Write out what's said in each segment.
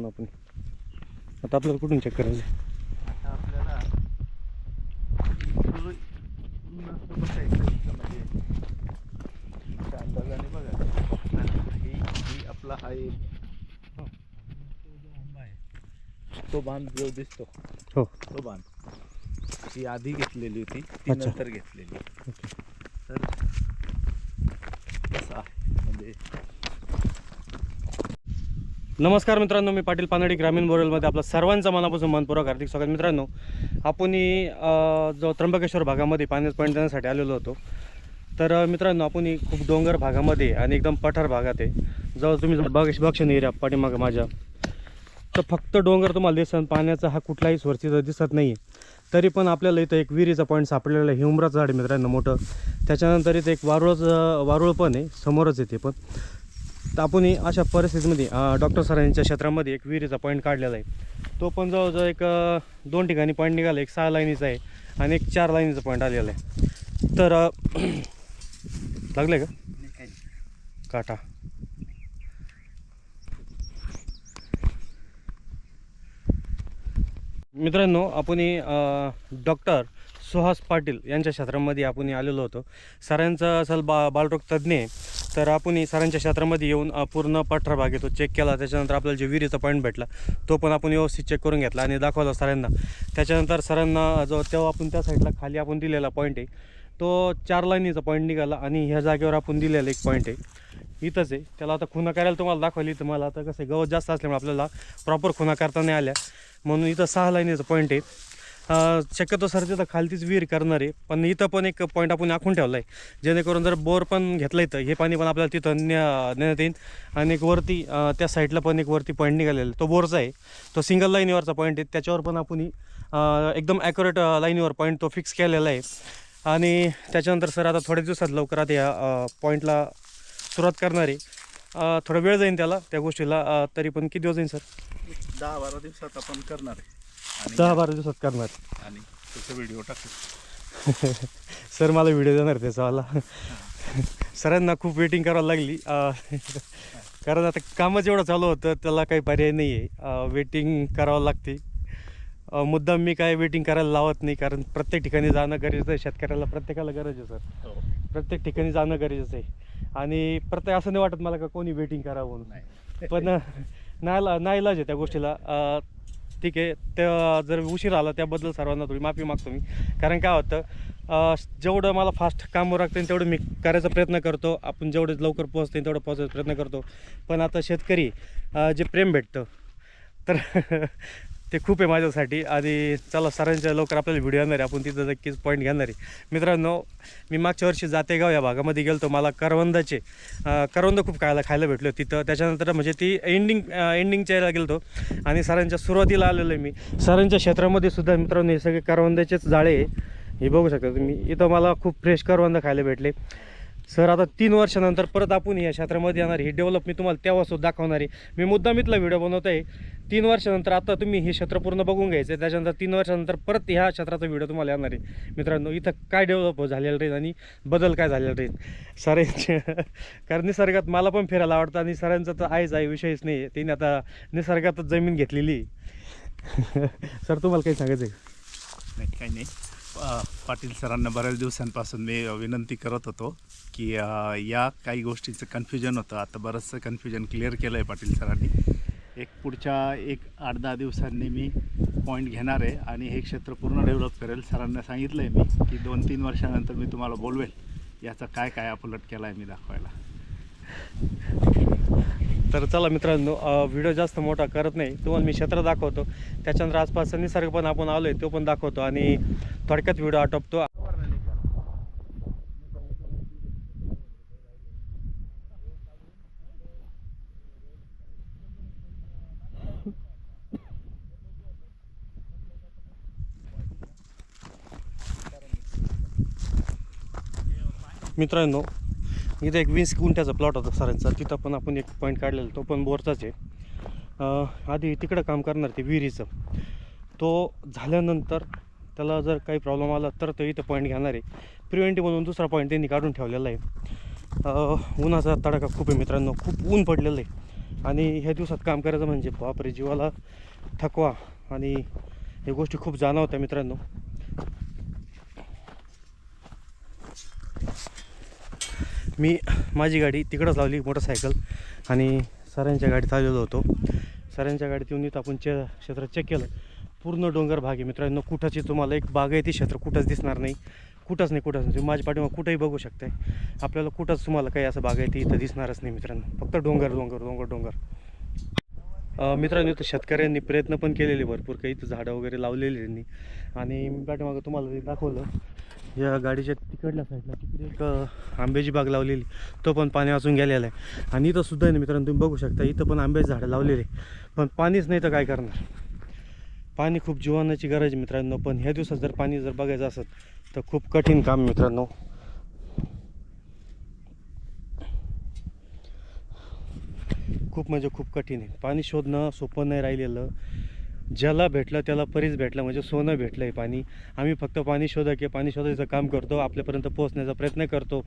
करून आपण. आता आपल्याला कुठून चेक करायचं? आता आपल्याला अंदाजाने बघा ही आपला हा एक तो बांध जो दिसतो. हो. तो बांध. ती आधी घेतलेली होती ती. नंतर घेतलेली ओके तर कसं आहे म्हणजे नमस्कार मित्रांनो मी पाटील पानडी ग्रामीण बोरेलमध्ये आपलं सर्वांचं मनापासून मनपूर्वक हार्दिक स्वागत. मित्रांनो आपण जो त्र्यंबकेश्वर भागामध्ये पाण्यास पॉईंट देण्यासाठी आलेलो होतो. तर मित्रांनो आपण खूप डोंगर भागामध्ये आणि एकदम पठार भागात आहे. जवळ तुम्ही बघ बघशन एरिया पाठीमागं माझ्या. तर फक्त डोंगर तुम्हाला दिसन पाण्याचा हा कुठलाही सोर्स दिसत नाही आहे तरी पण आपल्याला इथं एक विहिरीचा पॉईंट सापडलेला आहे. हिमराचं झाड मित्रांनो मोठं. त्याच्यानंतर इथं एक वारुळचं वारुळ पण आहे. समोरच येते पण. तर आपण अशा परिस्थितीमध्ये डॉक्टर सरांच्या क्षेत्रामध्ये एक विहिरीचा पॉईंट काढलेला आहे. तो पण जवळजवळ एक दोन ठिकाणी पॉईंट निघाला एक सहा लाईनीचा आहे आणि एक चार लाईनीचा पॉईंट आलेला आहे. तर लागलं लागले का? काटा. मित्रांनो आपण डॉक्टर सुहास पाटील यांच्या क्षेत्रामध्ये आपण आलेलो होतो. सरांचं असेल बा बालरोग तज्ज्ञ आहे. तर आपण सरांच्या क्षेत्रामध्ये येऊन पूर्ण पठरा भाग येतो चेक केला. त्याच्यानंतर आपल्याला जे विहिरीचा पॉईंट भेटला तो पण आपण व्यवस्थित चेक करून घेतला आणि दाखवला सरांना. त्याच्यानंतर सरांना जो तेव्हा आपण त्या साईडला खाली आपण दिलेला पॉईंट आहे तो चार लाईनीचा पॉईंट निघाला आणि ह्या जागेवर आपण दिलेला एक पॉईंट आहे. इथंच आहे. त्याला आता खुणा करायला तुम्हाला दाखवली तर आता कसं आहे, गवत जास्त असल्यामुळे आपल्याला प्रॉपर खुना करता नाही आल्या. म्हणून इथं सहा लाईनीचा पॉईंट आहे. शक्यतो सर तिथं खालतीच विहीर करणार. आहे पण इथं पण एक पॉईंट आपण आखून ठेवला आहे जेणेकरून जर बोर पण घेतलं इथं हे पाणी पण आपल्याला तिथं न्या नेण्यात येईल आणि एक वरती त्या साईडला पण एक वरती पॉईंट निघालेला. आहे तो बोरचा आहे. तो सिंगल लाईनीवरचा पॉईंट आहे. त्याच्यावर पण आपण एकदम ॲक्युरेट लाईनीवर पॉईंट तो फिक्स केलेला आहे. आणि त्याच्यानंतर सर आता थोड्या दिवसात लवकरात या पॉईंटला सुरुवात करणार आहे. थोडा वेळ जाईल त्याला त्या गोष्टीला. तरी पण किती दिवस जाईल सर? दहा बारा दिवसात आपण करणार आहे. दहा बारा दिवसात करणार. आणि त्याचा व्हिडिओ टाकू. सर मला व्हिडिओ देणार त्याचावाला सरांना खूप वेटिंग करावं लागली. कारण आता कामच एवढं चालू होतं त्याला काही पर्याय नाही आहे वेटिंग करावं लागते. मुद्दाम मी काय वेटिंग करायला लावत नाही कारण प्रत्येक ठिकाणी जाणं गरजेचं आहे. शेतकऱ्याला प्रत्येकाला गरज आहे सर. हो. प्रत्येक ठिकाणी जाणं गरजेचं आहे. आणि प्रत्येक असं नाही वाटत मला का कोणी वेटिंग करावं म्हणून. पण नाही नाही इलाज आहे त्या गोष्टीला. ठीक आहे. त्या जर उशीर आला त्याबद्दल सर्वांना थोडी माफी मागतो मी. कारण काय होतं जेवढं मला फास्ट काम लागतं तेवढं मी करायचा प्रयत्न करतो. आपण जेवढं लवकर पोहोचते तेवढं पोहोचायचा प्रयत्न करतो. पण आता शेतकरी जे प्रेम भेटतं तर ते खूप आहे माझ्यासाठी. आणि चला सरांच्या लवकर आपल्याला व्हिडिओ येणार आहे. आपण तिथं नक्कीच पॉईंट घेणार आहे. मित्रांनो मी मागच्या वर्षी जातेगाव या भागामध्ये गेलो मला करवंदाचे करवंद खूप खायला खायला भेटलो तिथं. त्याच्यानंतर म्हणजे ती एंडिंग एंडिंगच्या यायला गेलो आणि सरांच्या सुरुवातीला आलेलो आहे मी. सरांच्या क्षेत्रामध्ये सुद्धा मित्रांनो हे सगळे करवंदाचेच जाळे आहे. हे बघू शकता तुम्ही. इथं मला खूप फ्रेश करवंद खायला भेटले. सर आता तीन वर्षानंतर परत आपण या क्षेत्रामध्ये येणार हे डेव्हलप मी तुम्हाला तेव्हासुद्धा दाखवणार आहे. मी मुद्दाम इथला व्हिडिओ बनवत आहे. तीन वर्षानंतर आता तुम्ही हे क्षेत्र पूर्ण बघून घ्यायचं आहे. त्याच्यानंतर तीन वर्षानंतर परत ह्या क्षेत्राचा व्हिडिओ तुम्हाला येणार आहे. मित्रांनो इथं काय डेव्हलप झालेलं राहील आणि बदल काय झालेला राहील? सरांचे कारण निसर्गात मला पण फिरायला आवडतं आणि सरांचा तर आहेच आहे विषयच नाही त्यांनी आता निसर्गातच जमीन घेतलेली आहे. सर तुम्हाला काही सांगायचं आहे काय नाही काही नाही. पाटील सरांना बऱ्याच दिवसांपासून मी विनंती करत होतो की या काही गोष्टीचं कन्फ्युजन होतं. आता बरंचसं कन्फ्युजन क्लिअर केलं आहे पाटील सरांनी. एक पुढच्या एक आठ दहा दिवसांनी मी पॉईंट घेणार आहे आणि हे क्षेत्र पूर्ण डेव्हलप करेल सरांना सांगितलं आहे मी की दोन तीन वर्षानंतर मी तुम्हाला बोलवेल. याचा काय काय अपलट केला आहे मी दाखवायला. तर चला मित्रांनो व्हिडिओ जास्त मोठा करत नाही. तुम्हाला मी क्षेत्र दाखवतो. त्याच्यानंतर आसपासचा निसर्ग पण आपण आलो आहे तो पण दाखवतो. आणि थोडक्यात व्हिडिओ आटोपतो. मित्रांनो इथं एक वीस गुंठ्याचा प्लॉट होता सरांचा. तिथं पण आपण एक पॉईंट काढलेला तो पण बोरचाच आहे. आधी तिकडं काम करणार ते विहिरीचं. तो झाल्यानंतर त्याला जर काही प्रॉब्लेम आला तर तो इथं पॉईंट घेणार आहे. प्रिव्हेंटिव्ह म्हणून दुसरा पॉईंट त्यांनी काढून ठेवलेला आहे. उन्हाचा तडाखा खूप आहे मित्रांनो. खूप ऊन पडलेलं आहे. आणि ह्या दिवसात काम करायचं म्हणजे बापरे जीवाला थकवा आणि हे गोष्टी खूप जाणवत्या मित्रांनो. मी माझी गाडी तिकडंच लावली मोटरसायकल. आणि सरांच्या गाडीत आलेलो होतो. सरांच्या गाडीत येऊन इथं आपण चे क्षेत्रात चेक केलं. पूर्ण डोंगर भाग आहे मित्रांनो. कुठाची तुम्हाला एक बागायती क्षेत्र कुठंच दिसणार नाही. कुठंच नाही कुठंच नाही. तुम्ही माझ्या पाठीमा कुठंही बघू शकताय. आपल्याला कुठंच तुम्हाला काही असं बागायती इथं दिसणारच नाही मित्रांनो. फक्त डोंगर डोंगर डोंगर डोंगर. मित्रांनो इथं शेतकऱ्यांनी प्रयत्न पण केलेले भरपूर. काही इथं झाडं वगैरे लावलेली त्यांनी आणि मी पाठीमागं तुम्हाला दाखवलं. या गाडीच्या तिकडल्या साईडला तिकडे एक आंब्याची बाग लावलेली. तो पण पाणी वाचून गेलेला आहे. आणि इथं सुद्धा आहे ना मित्रांनो तुम्ही बघू शकता इथं पण आंब्याची झाडं लावलेली आहे. पण पाणीच नाही तर काय करणार? पाणी खूप जीवनाची गरज मित्रांनो पण ह्या दिवसात जर पाणी जर बघायचं असत तर खूप कठीण काम मित्रांनो. खूप म्हणजे खूप कठीण आहे. पाणी शोधणं सोपं नाही राहिलेलं. ज्याला भेटलं त्याला परीच भेटलं म्हणजे सोनं भेटलं आहे पाणी. आम्ही फक्त पाणी शोधा की पाणी शोधायचं काम करतो आपल्यापर्यंत पोहोचण्याचा प्रयत्न करतो.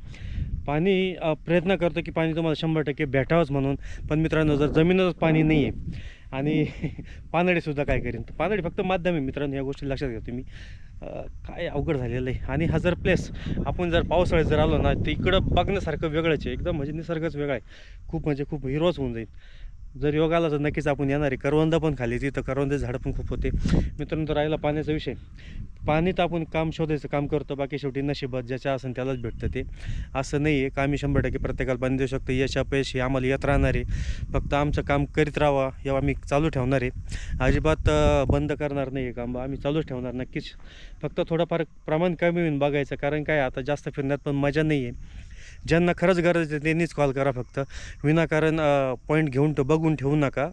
पाणी प्रयत्न करतो की पाणी तुम्हाला शंभर टक्के भेटावंच म्हणून. पण मित्रांनो जर जमीनच पाणी नाही आहे आणि पानडीसुद्धा काय करेन? पानडे पानडी फक्त माध्यम आहे मित्रांनो या गोष्टी लक्षात घ्या तुम्ही. काय अवघड झालेलं आहे. आणि हा जर प्लेस आपण जर पावसाळ्यात जर आलो ना तर इकडं बघण्यासारखं वेगळंच आहे. एकदम म्हणजे निसर्गच वेगळा आहे. खूप म्हणजे खूप हिरोच होऊन जाईल. जर योग आला तर नक्कीच आपण येणार. आहे करवंद पण खाली तिथं करवंदे झाडं पण खूप होते. मित्रांनो तर राहिला पाण्याचा विषय. पाणी तर आपण काम शोधायचं काम करतो बाकी शेवटी नशिबात ज्याच्या असेल त्यालाच भेटतं ते. असं नाही आहे का आम्ही शंभर टक्के प्रत्येकाला पाणी देऊ शकतो. यश अपयश हे आम्हाला येत राहणार. आहे फक्त आमचं काम करीत राहावा यावं आम्ही चालू ठेवणार. आहे अजिबात बंद करणार नाही आहे काम. आम्ही चालूच ठेवणार नक्कीच. फक्त थोडंफार प्रमाण कमी होईल बघायचं. कारण काय आता जास्त फिरण्यात पण मजा नाही आहे ज्यांना खरंच गरज आहे त्यांनीच कॉल करा फक्त. विनाकारण पॉईंट घेऊन तो बघून ठेवू नका.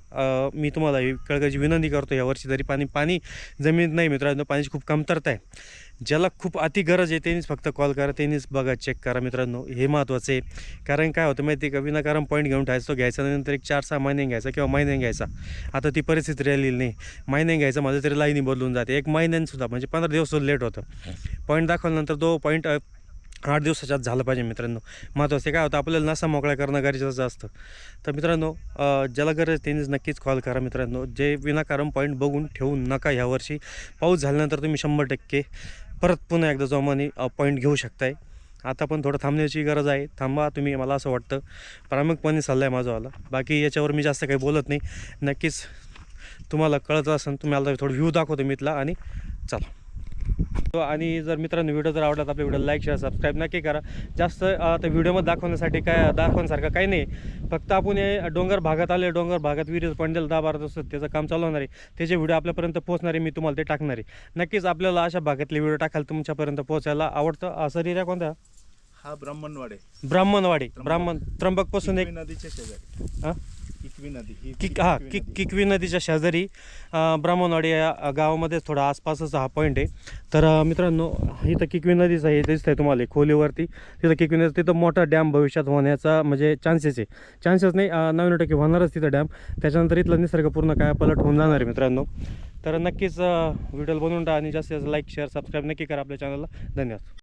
मी तुम्हाला कळकळीची विनंती करतो यावर्षी तरी पाणी पाणी जमिनीत नाही मित्रांनो पाण्याची खूप कमतरता आहे. ज्याला खूप अति गरज आहे त्यांनीच फक्त कॉल करा त्यांनीच बघा चेक करा मित्रांनो. हे महत्त्वाचं आहे. कारण काय होतं माहिती आहे का? विनाकारण पॉईंट घेऊन ठेवायचा तो घ्यायचा नंतर एक चार सहा महिने घ्यायचा किंवा महिन्याने घ्यायचा. आता ती परिस्थिती राहिलेली नाही. महिन्याने घ्यायचा माझं तरी लाईनी बदलून जाते. एक महिन्याने म्हणजे पंधरा दिवस लेट होतं. पॉईंट दाखवल्यानंतर तो पॉईंट आठ दिवसाच्या आत झालं पाहिजे मित्रांनो. महत्त्वाचं काय होतं आपल्याला नसा मोकळा करणं गरजेचं असतं. तर मित्रांनो ज्याला गरज त्यांनीच नक्कीच कॉल करा मित्रांनो. जे विनाकारण पॉईंट बघून ठेवू नका ह्यावर्षी पाऊस झाल्यानंतर तुम्ही शंभर टक्के परत पुन्हा एकदा जोमाने पॉईंट घेऊ शकताय. आता पण थोडं थांबण्याची गरज आहे. थांबा तुम्ही मला असं वाटतं. प्रामुख्याने सल्ला आहे माझावाला बाकी याच्यावर मी जास्त काही बोलत नाही. नक्कीच तुम्हाला कळत असेल तुम्ही मला थोडं व्ह्यू दाखवतो मी इथला आणि चला. आणि जर मित्रांनो व्हिडिओ जर आवडला तर आपल्या व्हिडिओ लाईक शेअर सबस्क्राईब नक्की करा. जास्त त्या व्हिडिओमध्ये दाखवण्यासाठी काय दाखवण्यासारखं काही नाही. फक्त आपण हे डोंगर भागात आले डोंगर भागात विहिरीत पडलेलं दहा बारा दिवसात त्याचं काम चालू होणार आहे. त्याचे व्हिडिओ आपल्यापर्यंत पोहोचणार आहे मी तुम्हाला ते टाकणार आहे. नक्कीच आपल्याला अशा भागातले व्हिडिओ टाकायला तुमच्यापर्यंत पोहोचायला आवडतं. असं एरिया कोणता? हा ब्राह्मणवाडे. ब्राह्मणवाडी. ब्राह्मण त्र्यंबकपासून एक किकवी नदीच्या शेजारी. हां किकवी नदी ही किक हां किकवी किक. किकवी नदीच्या शेजारी ब्राह्मणवाडी या गावामध्ये थोडा आसपासच हा पॉईंट आहे. तर मित्रांनो इथं किकवी नदीचं हे दिसतंय तुम्हाला खोलीवरती. तिथं किकवी नदी तिथं मोठा डॅम भविष्यात होण्याचा म्हणजे चान्सेस आहे. चान्सेस नाही नव्याण्णव टक्के होणारच तिथं डॅम त्याच्यानंतर इथलं निसर्ग पूर्ण काय पलट होऊन जाणार आहे मित्रांनो. तर नक्कीच व्हिडिओ बनवून टाका आणि जास्तीत जास्त लाईक शेअर सबस्क्राईब नक्की करा आपल्या चॅनलला धन्यवाद.